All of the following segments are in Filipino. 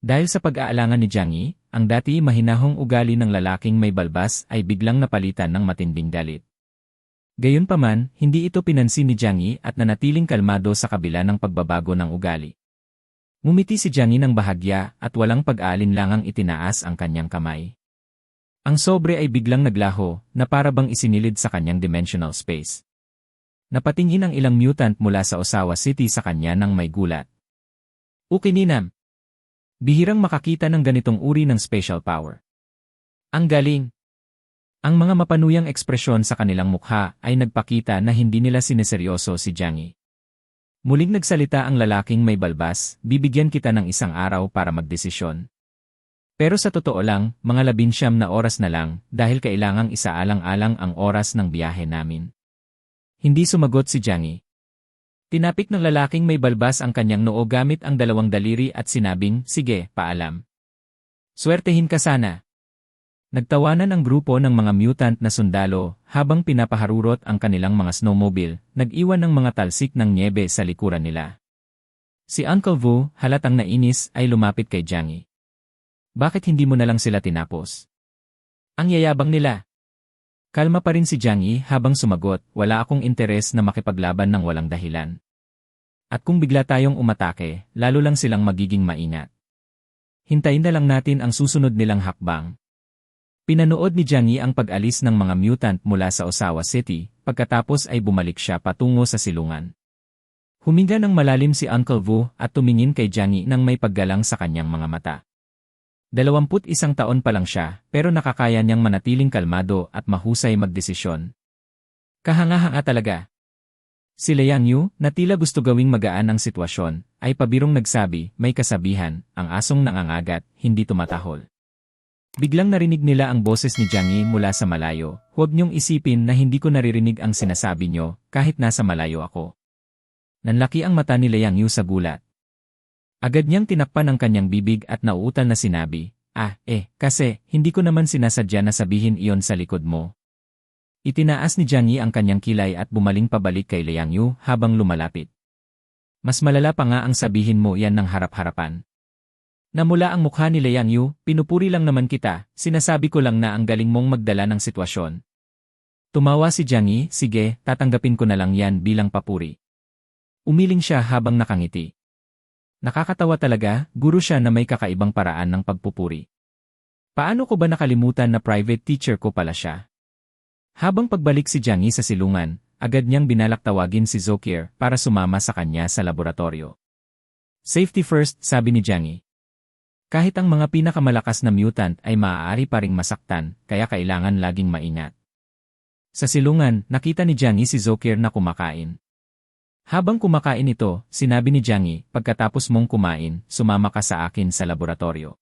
Dahil sa pag-aalangan ni Jiang Yi, ang dati mahinahong ugali ng lalaking may balbas ay biglang napalitan ng matinding galit. Gayunpaman, hindi ito pinansin ni Jiang Yi at nanatiling kalmado sa kabila ng pagbabago ng ugali. Ngumiti si Jiang Yi ng bahagya at walang pag-aalinlangang itinaas ang kanyang kamay. Ang sobre ay biglang naglaho na para bang isinilid sa kanyang dimensional space. Napatingin ang ilang mutant mula sa Osawa City sa kanya ng may gulat. Ukininam. Bihirang makakita ng ganitong uri ng special power. Ang galing. Ang mga mapanuyang ekspresyon sa kanilang mukha ay nagpakita na hindi nila sineseryoso si Jiang Yi. Muling nagsalita ang lalaking may balbas, bibigyan kita ng isang araw para magdesisyon. Pero sa totoo lang, mga labinsyam na oras na lang dahil kailangang isaalang-alang ang oras ng biyahe namin. Hindi sumagot si Jiang Yi. Tinapik ng lalaking may balbas ang kanyang noo gamit ang dalawang daliri at sinabing, sige, paalam. Swertehin ka sana. Nagtawanan ang grupo ng mga mutant na sundalo habang pinapaharurot ang kanilang mga snowmobile, nag-iwan ng mga talsik ng niebe sa likuran nila. Si Uncle Vu, halatang nainis, ay lumapit kay Jiang Yi. Bakit hindi mo na lang sila tinapos? Ang yayabang nila. Kalma pa rin si Jiang Yi habang sumagot, wala akong interes na makipaglaban ng walang dahilan. At kung bigla tayong umatake, lalo lang silang magiging maingat. Hintayin na lang natin ang susunod nilang hakbang. Pinanood ni Jiang Yi ang pag-alis ng mga mutant mula sa Osawa City, pagkatapos ay bumalik siya patungo sa silungan. Huminga ng malalim si Uncle Vu at tumingin kay Jiang Yi nang may paggalang sa kanyang mga mata. Dalawamput isang taon pa lang siya, pero nakakaya niyang manatiling kalmado at mahusay magdesisyon. Kahanga-hanga talaga. Si Liang Yu, na tila gusto gawing magaan ang sitwasyon, ay pabirong nagsabi, may kasabihan, ang asong nangangagat, hindi tumatahol. Biglang narinig nila ang boses ni Jiang Yi mula sa malayo, huwag niyong isipin na hindi ko naririnig ang sinasabi niyo, kahit nasa malayo ako. Nanlaki ang mata ni Liang Yu sa gulat. Agad niyang tinakpan ang kanyang bibig at nauutal na sinabi, Ah, eh, kasi, hindi ko naman sinasadya na sabihin iyon sa likod mo. Itinaas ni Jiang ang kanyang kilay at bumaling pabalik kay Liang Yu habang lumalapit. Mas malala pa nga ang sabihin mo yan ng harap-harapan. Namula ang mukha ni Liang Yu, pinupuri lang naman kita, sinasabi ko lang na ang galing mong magdala ng sitwasyon. Tumawa si Jiang Yi, sige, tatanggapin ko na lang yan bilang papuri. Umiling siya habang nakangiti. Nakakatawa talaga, guro siya na may kakaibang paraan ng pagpupuri. Paano ko ba nakalimutan na private teacher ko pala siya? Habang pagbalik si Jiang Yi sa silungan, agad niyang binalak tawagin si Zokir para sumama sa kanya sa laboratorio. Safety first, sabi ni Jiang Yi. Kahit ang mga pinakamalakas na mutant ay maaari pa ring masaktan, kaya kailangan laging maingat. Sa silungan, nakita ni Jiang Yi si Zokir na kumakain. Habang kumakain ito, sinabi ni Jiang Yi, pagkatapos mong kumain, sumama ka sa akin sa laboratorio.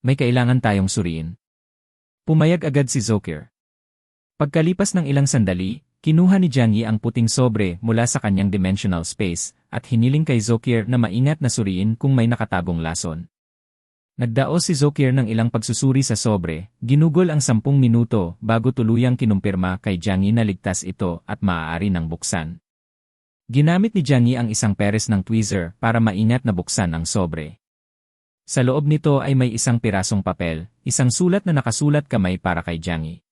May kailangan tayong suriin. Pumayag agad si Zokir. Pagkalipas ng ilang sandali, kinuha ni Jiang Yi ang puting sobre mula sa kanyang dimensional space at hiniling kay Zokir na maingat na suriin kung may nakatagong lason. Nagdaos si Zokir ng ilang pagsusuri sa sobre, ginugol ang sampung minuto bago tuluyang kinumpirma kay Jiang Yi na ligtas ito at maaari nang buksan. Ginamit ni Yi ang isang peres ng tweezer para maingat na buksan ang sobre. Sa loob nito ay may isang pirasong papel, isang sulat na nakasulat kamay para kay Yi.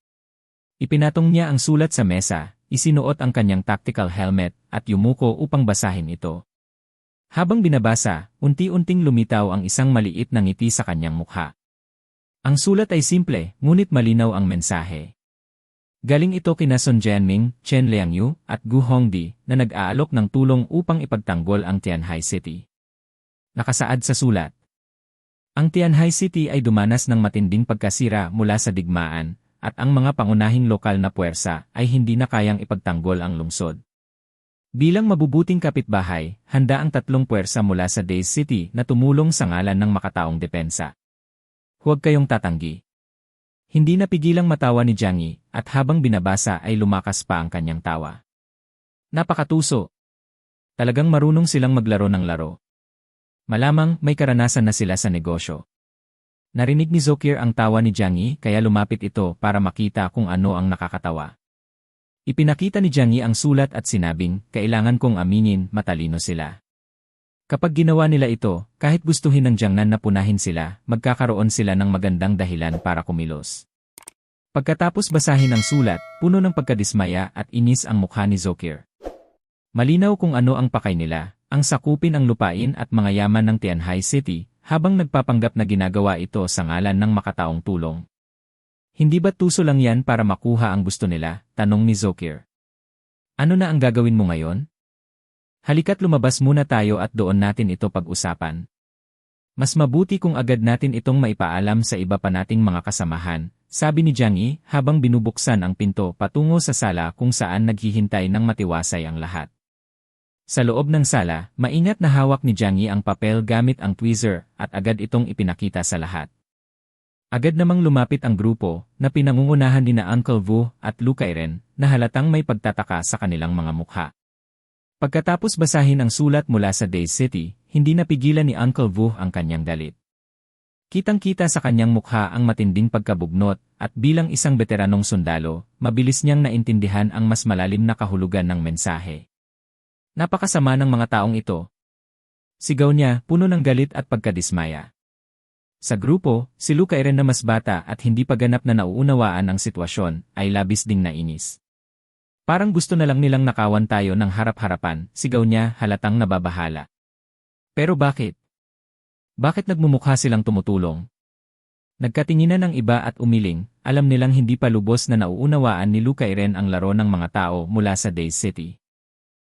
Ipinatong niya ang sulat sa mesa, isinuot ang kanyang tactical helmet at yumuko upang basahin ito. Habang binabasa, unti-unting lumitaw ang isang maliit na ngiti sa kanyang mukha. Ang sulat ay simple, ngunit malinaw ang mensahe. Galing ito kina Sun Jianming, Chen Liangyu, at Gu Hongdi na nag-aalok ng tulong upang ipagtanggol ang Tianhai City. Nakasaad sa sulat. Ang Tianhai City ay dumanas ng matinding pagkasira mula sa digmaan, at ang mga pangunahing lokal na puwersa ay hindi na kayang ipagtanggol ang lungsod. Bilang mabubuting kapitbahay, handa ang tatlong puwersa mula sa Days City na tumulong sa ngalan ng makataong depensa. Huwag kayong tatanggi. Hindi napigilang matawa ni Jiang Yi, at habang binabasa ay lumakas pa ang kanyang tawa. Napakatuso. Talagang marunong silang maglaro ng laro. Malamang may karanasan na sila sa negosyo. Narinig ni Zokir ang tawa ni Jiang Yi kaya lumapit ito para makita kung ano ang nakakatawa. Ipinakita ni Jiang Yi ang sulat at sinabing, kailangan kong aminin, matalino sila. Kapag ginawa nila ito, kahit gustuhin ng Jiangnan na punahin sila, magkakaroon sila ng magandang dahilan para kumilos. Pagkatapos basahin ang sulat, puno ng pagkadismaya at inis ang mukha ni Zokir. Malinaw kung ano ang pakay nila, ang sakupin ang lupain at mga yaman ng Tianhai City, habang nagpapanggap na ginagawa ito sa ngalan ng makataong tulong. Hindi ba tuso lang yan para makuha ang gusto nila? Tanong ni Zokir. Ano na ang gagawin mo ngayon? Halika't lumabas muna tayo at doon natin ito pag-usapan. Mas mabuti kung agad natin itong maipaalam sa iba pa nating mga kasamahan, sabi ni Jiang Yi habang binubuksan ang pinto patungo sa sala kung saan naghihintay ng matiwasay ang lahat. Sa loob ng sala, maingat na hawak ni Jiang Yi ang papel gamit ang tweezer at agad itong ipinakita sa lahat. Agad namang lumapit ang grupo na pinangungunahan ni na Uncle Vu at Lukairen na halatang may pagtataka sa kanilang mga mukha. Pagkatapos basahin ang sulat mula sa Day City, hindi napigilan ni Uncle Vu ang kanyang galit. Kitang-kita sa kanyang mukha ang matinding pagkabugnot at bilang isang veteranong sundalo, mabilis niyang naintindihan ang mas malalim na kahulugan ng mensahe. Napakasama ng mga taong ito. Sigaw niya, puno ng galit at pagkadismaya. Sa grupo, si Luca Eren na mas bata at hindi pa ganap na nauunawaan ang sitwasyon, ay labis ding nainis. Parang gusto na lang nilang nakawan tayo ng harap-harapan, sigaw niya halatang nababahala. Pero bakit? Bakit nagmumukha silang tumutulong? Nagkatinginan ng iba at umiling, alam nilang hindi pa lubos na nauunawaan ni Luca Iren ang laro ng mga tao mula sa Days City.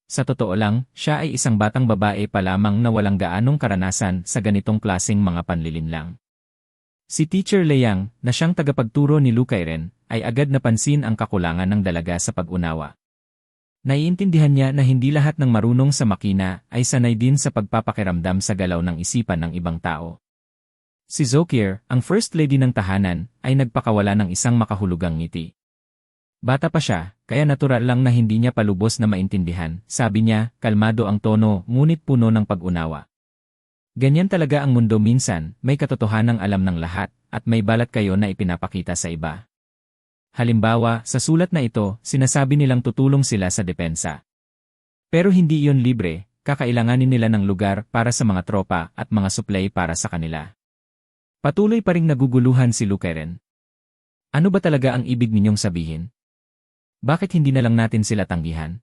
Sa totoo lang, siya ay isang batang babae pa lamang na walang gaanong karanasan sa ganitong klasing mga panlilinlang. Si Teacher Leyang, na siyang tagapagturo ni Lukairen, ay agad napansin ang kakulangan ng dalaga sa pag-unawa. Naiintindihan niya na hindi lahat ng marunong sa makina ay sanay din sa pagpapakiramdam sa galaw ng isipan ng ibang tao. Si Zokir, ang first lady ng tahanan, ay nagpakawala ng isang makahulugang ngiti. Bata pa siya, kaya natural lang na hindi niya palubos na maintindihan. Sabi niya, kalmado ang tono, ngunit puno ng pag-unawa. Ganyan talaga ang mundo minsan, may katotohanang alam ng lahat, at may balat kayo na ipinapakita sa iba. Halimbawa, sa sulat na ito, sinasabi nilang tutulong sila sa depensa. Pero hindi iyon libre, kakailanganin nila ng lugar para sa mga tropa at mga supply para sa kanila. Patuloy pa ring naguguluhan si Lukeren. Ano ba talaga ang ibig ninyong sabihin? Bakit hindi na lang natin sila tanggihan?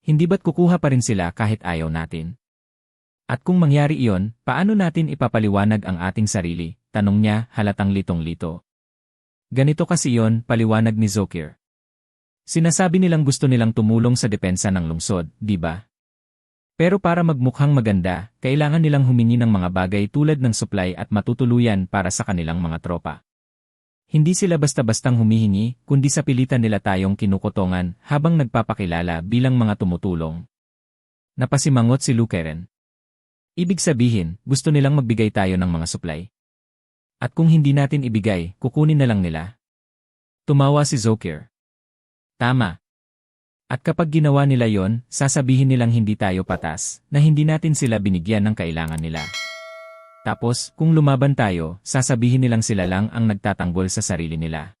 Hindi ba't kukuha pa rin sila kahit ayaw natin? At kung mangyari iyon, paano natin ipapaliwanag ang ating sarili? Tanong niya, halatang litong-lito. Ganito kasi iyon, paliwanag ni Zokir. Sinasabi nilang gusto nilang tumulong sa depensa ng lungsod, di ba? Pero para magmukhang maganda, kailangan nilang humingi ng mga bagay tulad ng supply at matutuluyan para sa kanilang mga tropa. Hindi sila basta-bastang humihingi, kundi sa pilitan nila tayong kinukutongan habang nagpapakilala bilang mga tumutulong. Napasimangot si Lukeren. Ibig sabihin, gusto nilang magbigay tayo ng mga supply. At kung hindi natin ibigay, kukunin na lang nila. Tumawa si Zokir. Tama. At kapag ginawa nila yon, sasabihin nilang hindi tayo patas, na hindi natin sila binigyan ng kailangan nila. Tapos, kung lumaban tayo, sasabihin nilang sila lang ang nagtatanggol sa sarili nila.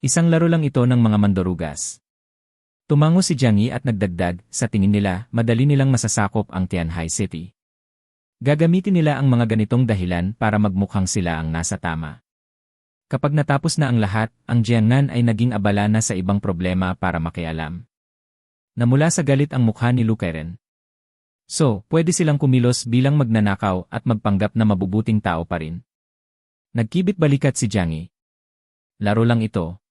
Isang laro lang ito ng mga mandorugas. Tumango si Jiang Yi at nagdagdag, sa tingin nila, madali nilang masasakop ang Tianhai City. Gagamitin nila ang mga ganitong dahilan para magmukhang sila ang nasa tama. Kapag natapos na ang lahat, ang Jiangnan ay naging abala na sa ibang problema para makialam. Namula sa galit ang mukha ni Lukeren. So, pwede silang kumilos bilang magnanakaw at magpanggap na mabubuting tao pa rin. Nagkibit balikat si Jiang Laro lang ito.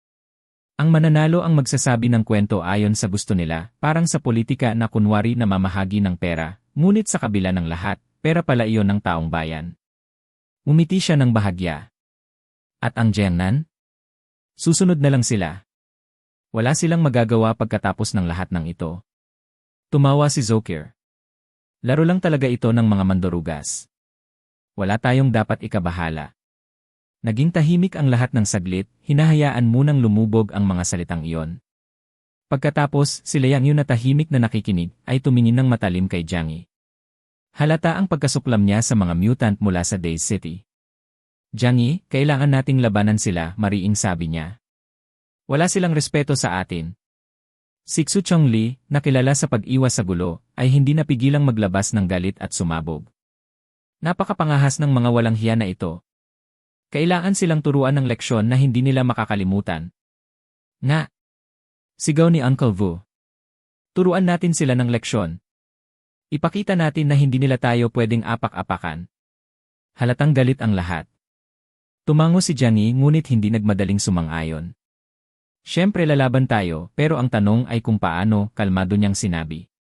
Ang mananalo ang magsasabi ng kwento ayon sa gusto nila, parang sa politika na kunwari na mamahagi ng pera, ngunit sa kabila ng lahat, pera pala iyon ng taong bayan. Umiti siya ng bahagya. At ang Jiangnan? Susunod na lang sila. Wala silang magagawa pagkatapos ng lahat ng ito. Tumawa si Zokir. Laro lang talaga ito ng mga mandorugas. Wala tayong dapat ikabahala. Naging tahimik ang lahat ng saglit, hinahayaan munang lumubog ang mga salitang iyon. Pagkatapos, sila yang yun na tahimik na nakikinig ay tumingin ng matalim kay Jiangyi. Halata ang pagkasuklam niya sa mga mutant mula sa Days City. Jiangyi, kailangan nating labanan sila, mariing sabi niya. Wala silang respeto sa atin. Si Xu Chongli, na kilala sa pag-iwas sa gulo, ay hindi napigilang maglabas ng galit at sumabog. Napakapangahas ng mga walang hiya na ito. Kailangan silang turuan ng leksyon na hindi nila makakalimutan. Nga! Sigaw ni Uncle Vu. Turuan natin sila ng leksyon. Ipakita natin na hindi nila tayo pwedeng apak-apakan. Halatang galit ang lahat. Tumango si Jiang ngunit hindi nagmadaling sumang-ayon. Siyempre lalaban tayo, pero ang tanong ay kung paano, kalmado niyang sinabi.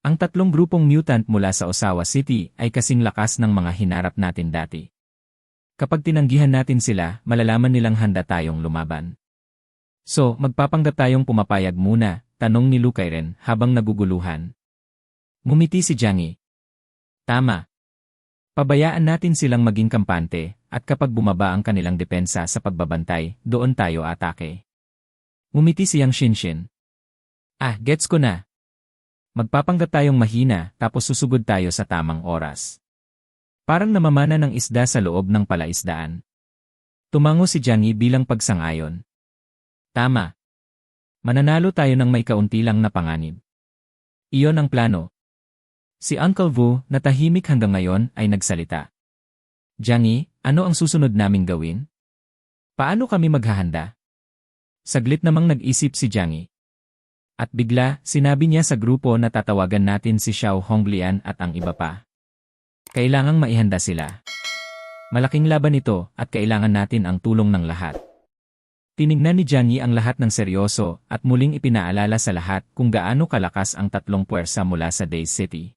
Ang tatlong grupong mutant mula sa Osawa City ay kasing lakas ng mga hinarap natin dati. Kapag tinanggihan natin sila, malalaman nilang handa tayong lumaban. So, magpapanggap tayong pumapayag muna, tanong ni Lukairen habang naguguluhan. Ngumiti si Jiang Tama. Pabayaan natin silang maging kampante, at kapag bumaba ang kanilang depensa sa pagbabantay, doon tayo atake. Ngumiti si Yang Shinshin. Ah, gets ko na. Magpapanggap tayong mahina, tapos susugod tayo sa tamang oras. Parang namamana ng isda sa loob ng palaisdaan. Tumango si Jiang bilang pagsangayon. Tama. Mananalo tayo ng may kaunti lang na panganib. Iyon ang plano, Si Uncle Vu, na tahimik hanggang ngayon, ay nagsalita. Jiangyi, ano ang susunod naming gawin? Paano kami maghahanda? Saglit namang nag-isip si Jiangyi. At bigla, sinabi niya sa grupo na tatawagan natin si Xiao Honglian at ang iba pa. Kailangang maihanda sila. Malaking laban ito at kailangan natin ang tulong ng lahat. Tinignan ni Jiangyi ang lahat ng seryoso at muling ipinaalala sa lahat kung gaano kalakas ang tatlong puwersa mula sa Day City.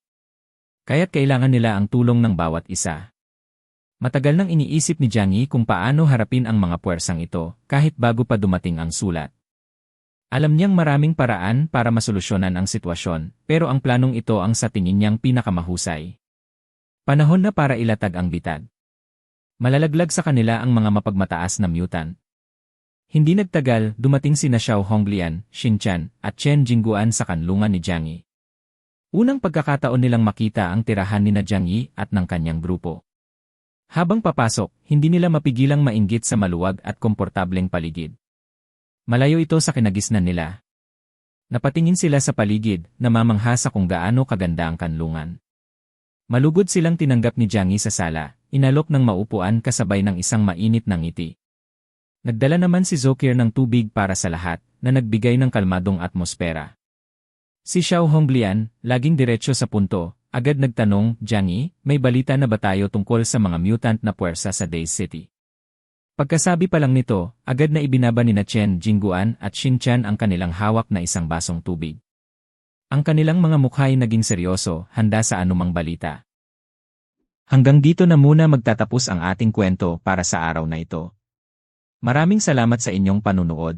Kaya't kailangan nila ang tulong ng bawat isa. Matagal nang iniisip ni Jiangyi kung paano harapin ang mga puwersang ito, kahit bago pa dumating ang sulat. Alam niyang maraming paraan para masolusyonan ang sitwasyon, pero ang planong ito ang sa tingin niyang pinakamahusay. Panahon na para ilatag ang bitad. Malalaglag sa kanila ang mga mapagmataas na mutant. Hindi nagtagal, dumating sina Xiao Honglian, Shinchan, at Chen Jingguan sa kanlungan ni Jiangyi. Unang pagkakataon nilang makita ang tirahan ni na Jiang Yi at ng kanyang grupo. Habang papasok, hindi nila mapigilang mainggit sa maluwag at komportableng paligid. Malayo ito sa kinagisnan nila. Napatingin sila sa paligid, namamangha sa kung gaano kaganda ang kanlungan. Malugod silang tinanggap ni Jiang Yi sa sala, inalok ng maupuan kasabay ng isang mainit na ngiti. Nagdala naman si Zokir ng tubig para sa lahat, na nagbigay ng kalmadong atmosfera. Si Xiao Honglian, laging diretsyo sa punto, agad nagtanong, Jiangyi, may balita na ba tayo tungkol sa mga mutant na puwersa sa Day City? Pagkasabi pa lang nito, agad na ibinaba ni na Chen Jingguan at Shinchan ang kanilang hawak na isang basong tubig. Ang kanilang mga mukha ay naging seryoso, handa sa anumang balita. Hanggang dito na muna magtatapos ang ating kwento para sa araw na ito. Maraming salamat sa inyong panunood.